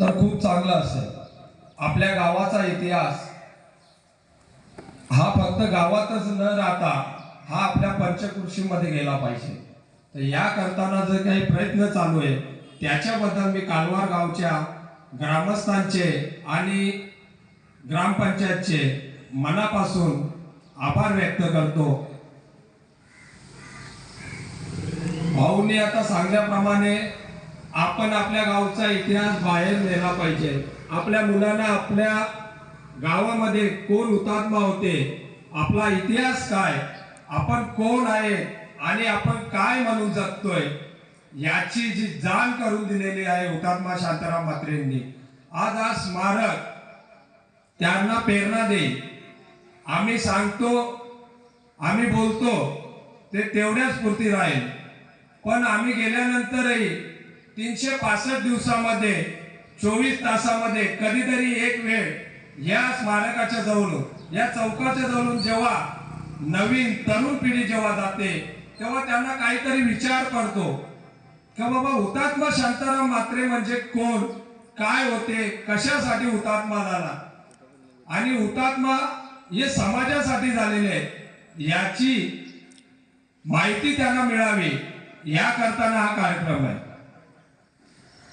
तर खूप चांगलं असेल. आपल्या गावाचा इतिहास हा फक्त गावातच न राहता हा आपल्या पंचकृषीमध्ये गेला पाहिजे. तर या करताना जे काही प्रयत्न चालू आहे त्याच्याबद्दल मी कालवार गावच्या ग्रामस्थांचे आणि ग्रामपंचायतचे मनापासून आभार व्यक्त करतो. भाऊंनी आता सांगल्याप्रमाणे आपण आपल्या गावचा इतिहास बाहेर नेला पाहिजे. आपल्या मुलांना आपल्या गावामध्ये कोण हुतात्मा होते? आपला इतिहास काय? आपण कोण आहे? आणि आपण काय म्हणून जगतोय? याची जी जाण करून दिलेली आहे हुतात्मा शांताराम म्हात्रेंनी. आज हा स्मारक त्यांना प्रेरणा देईल. आम्ही सांगतो आम्ही बोलतो ते तेवढ्याच पुरती राहील. पण आम्ही गेल्यानंतरही तीनशे पासष्ट दिवसामध्ये चोवीस तासामध्ये कधीतरी एक वेळ या स्मारकाच्या जवळून या चौकाच्या जवळून जेव्हा नवीन तरुण पिढी जेव्हा जाते तेव्हा त्यांना काहीतरी विचार पडतो. का बाबा हुतात्मा शांताराम मात्रे म्हणजे कोण? काय होते? कशासाठी हुतात्मा झाला? आणि हुतात्मा हे समाजासाठी झालेले आहेत याची माहिती त्यांना मिळावी या करताना हा कार्यक्रम आहे.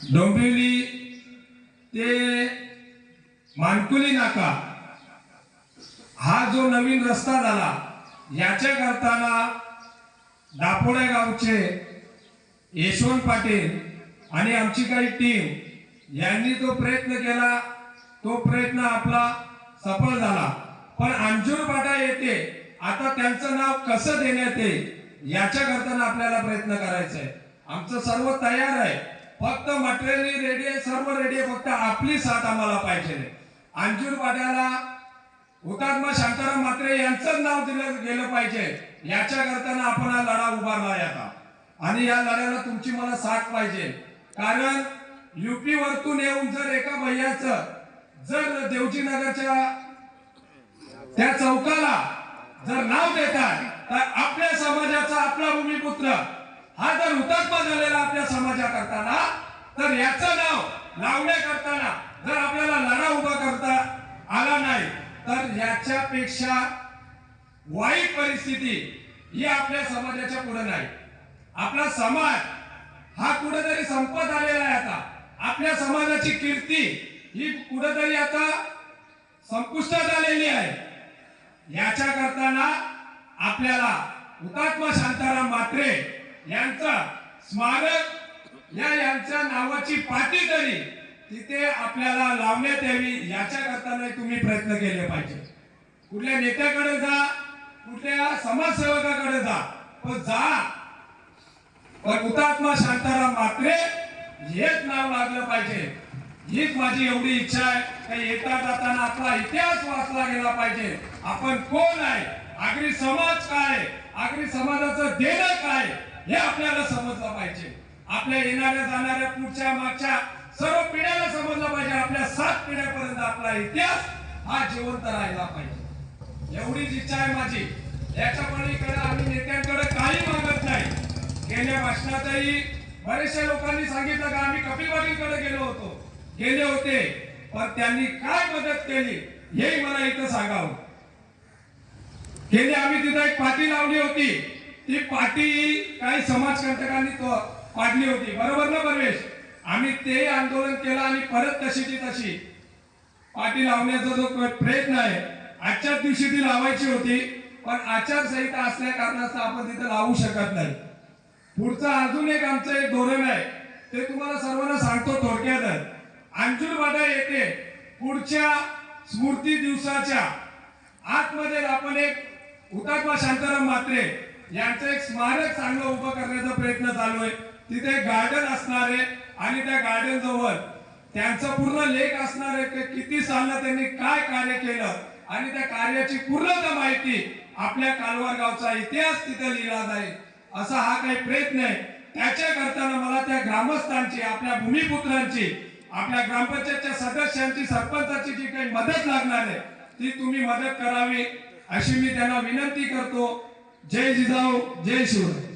डोंबिवली ते मानकुली नाका हा जो नवीन रस्ता झाला याच्या करताना दापोडे गावचे यशवंत पाटील आणि आमची काही टीम यांनी जो प्रयत्न केला तो प्रयत्न आपला सफल झाला. पण अंजूर पाटा येते आता त्यांचं नाव कसं देण्यात येईल याच्या करताना आपल्याला प्रयत्न करायचा आहे आमचं सर्व तयार आहे. फक्त मटेरियल रेडी आहे सर्व रेडी आहे फक्त आपली साथ आम्हाला पाहिजे अंजूर पाट्याला हुतात्मा शांताराम म्हात्रे यांचं नाव दिलं गेलं पाहिजे. याच्या करताना आपण हा लढा उभारला आहे आता. आणि या लढ्याला तुमची मला साथ पाहिजे. कारण युपी वरतून येऊन जर एका भैयाचं जर देवजी नगरच्या त्या चौकाला जर नाव देतात तर आपल्या समाजाचा आपला भूमिपुत्र हा जर हुतात्मा झालेला आपल्या समाजा करताना तर याचं नाव लावण्या करताना जर आपल्याला लढा उभा करता आला नाही तर याच्यापेक्षा वाईट परिस्थिती ही आपल्या समाजाच्या पुढे नाही. आपला समाज हा कुठेतरी संपत आलेला आहे आता. आपल्या समाजाची कीर्ती ही कुठेतरी आता संपुष्टात आलेली आहे. याच्या करताना आपल्याला हुतात्मा शांताराम मात्रे यांचा स्मारक या यांच्या नावाची पाटी तरी तिथे आपल्याला लावण्यात यावी याच्याकरता तुम्ही प्रयत्न केले पाहिजे. कुठल्या नेत्याकडे जा कुठल्या समाजसेवकाकडे जा पण जा. पण हुतात्मा शांताराम मात्रे हेच नाव लागलं पाहिजे. हीच माझी एवढी इच्छा आहे की येता जाताना आपला इतिहास वाचला गेला पाहिजे. आपण कोण आहे? आगरी समाज काय? आहे? आगरी समाजाचं देणं हे आपल्याला समजलं पाहिजे. आपल्या येणाऱ्या जाणाऱ्या पुढच्या मागच्या सर्व पिढ्याला समजलं पाहिजे. आपल्या सात पिढ्यापर्यंत आपला इतिहास हा जिवंत राहिला पाहिजे. एवढीच इच्छा आहे माझी. याच्या पलीकडे आम्ही नेत्यांकडे काही मागत नाही. गेल्या भाषणातही बरेचशा लोकांनी सांगितलं का आम्ही कपिल गेलो होतो. गेले होते. पण त्यांनी काय मदत केली हे मला इथं सांगावं. गेले आम्ही तिथं एक पाटी लावली होती. ती पाटी काही समाजकंटकांनी तो पाडली होती. बरोबर ना परवेश? आम्ही ते आंदोलन केलं आणि परत तशीची तशी. पाटी लावण्याचा जो प्रयत्न आहे आजच्याच दिवशी ती लावायची होती पण आचारसंहिता असल्या कारणास्तव आपण तिथे लावू शकत नाही. पुढचं अजून एक आमचं एक धोरण आहे ते तुम्हाला सर्वांना सांगतो थोडक्यातच अंजूरवाडा येथे पुढच्या स्मृती दिवसाच्या आतमध्ये आपण एक हुतात्मा शांताराम म्हात्रे यांचं एक स्मारक चांगलं उभं करण्याचा प्रयत्न चालू आहे. तिथे गार्डन असणार आहे आणि त्या गार्डन जवळ त्यांचा पूर्ण लेख असणार आहे किती सालनं त्यांनी काय कार्य केलं आणि त्या कार्याची पूर्णता माहिती आपल्या कालवार गावचा इतिहास तिथे लिहिला जाईल असा हा काही प्रयत्न आहे. त्याच्या करताना मला त्या ग्रामस्थांची आपल्या भूमिपुत्रांची आपल्या ग्रामपंचायतच्या सदस्यांची सरपंचाची जी काही मदत लागणार आहे ती तुम्ही मदत करावी अशी मी त्यांना विनंती करतो. जय जिजाऊ जय शिवराय.